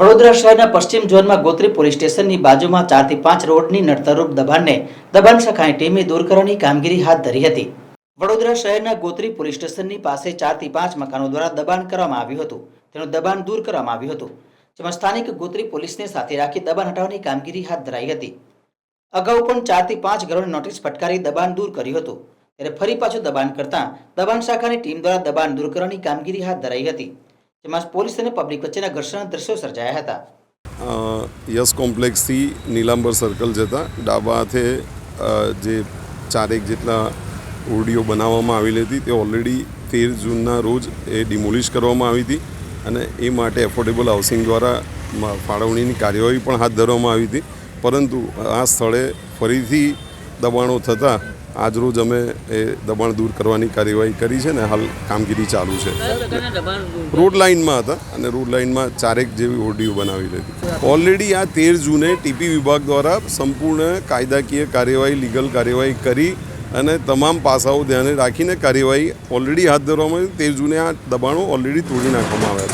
વડોદરા શહેરના પશ્ચિમ ઝોનમાં ગોત્રી પોલીસ સ્ટેશનની બાજુમાં ચારથી પાંચ રોડની નડતરરૂપ દબાણને દબાણ શાખાની ટીમે દૂર કરવાની કામગીરી હાથ ધરી હતી. વડોદરા શહેરના ગોત્રી પોલીસ સ્ટેશનની પાસે ચારથી પાંચ મકાનો દ્વારા દબાણ કરવામાં આવ્યું હતું. તેનું દબાણ દૂર કરવામાં આવ્યું હતું, જેમાં સ્થાનિક ગોત્રી પોલીસને સાથે રાખી દબાણ હટાવવાની કામગીરી હાથ ધરાઈ હતી. અગાઉ પણ ચારથી પાંચ ઘરોને નોટિસ ફટકારી દબાણ દૂર કર્યું હતું. ત્યારે ફરી પાછું દબાણ કરતા દબાણ શાખાની ટીમ દ્વારા દબાણ દૂર કરવાની કામગીરી હાથ ધરાઈ હતી. જેમાં પોલીસ અને પબ્લિક વચ્ચેના ઘર્ષણના દ્રશ્યો સર્જાયા હતા. યસ કોમ્પ્લેક્સથી નીલાંબર સર્કલ જતા ડાબા હાથે જે ચારેક જેટલા ઓરડીઓ બનાવવામાં આવેલી હતી, તે ઓલરેડી તેર જૂનના રોજ એ ડિમોલિશ કરવામાં આવી હતી અને એ માટે એફોર્ડેબલ હાઉસિંગ દ્વારા ફાળવણીની કાર્યવાહી પણ હાથ ધરવામાં આવી હતી. પરંતુ આ સ્થળે ફરીથી દબાણો થતાં આજરોજ અમે એ દબાણ દૂર કરવાની કાર્યવાહી કરી છે ને હાલ કામગીરી ચાલુ છે. રોડ લાઇનમાં હતા અને રોડ લાઇનમાં ચારેક જેવી ઓરડીઓ બનાવી લીધી ઓલરેડી આ તેર જૂને ટીપી વિભાગ દ્વારા સંપૂર્ણ કાયદાકીય કાર્યવાહી લીગલ કાર્યવાહી કરી અને તમામ પાસાઓ ધ્યાને રાખીને કાર્યવાહી ઓલરેડી હાથ ધરવામાં આવી. તેર જૂને આ દબાણો ઓલરેડી તોડી નાખવામાં આવ્યા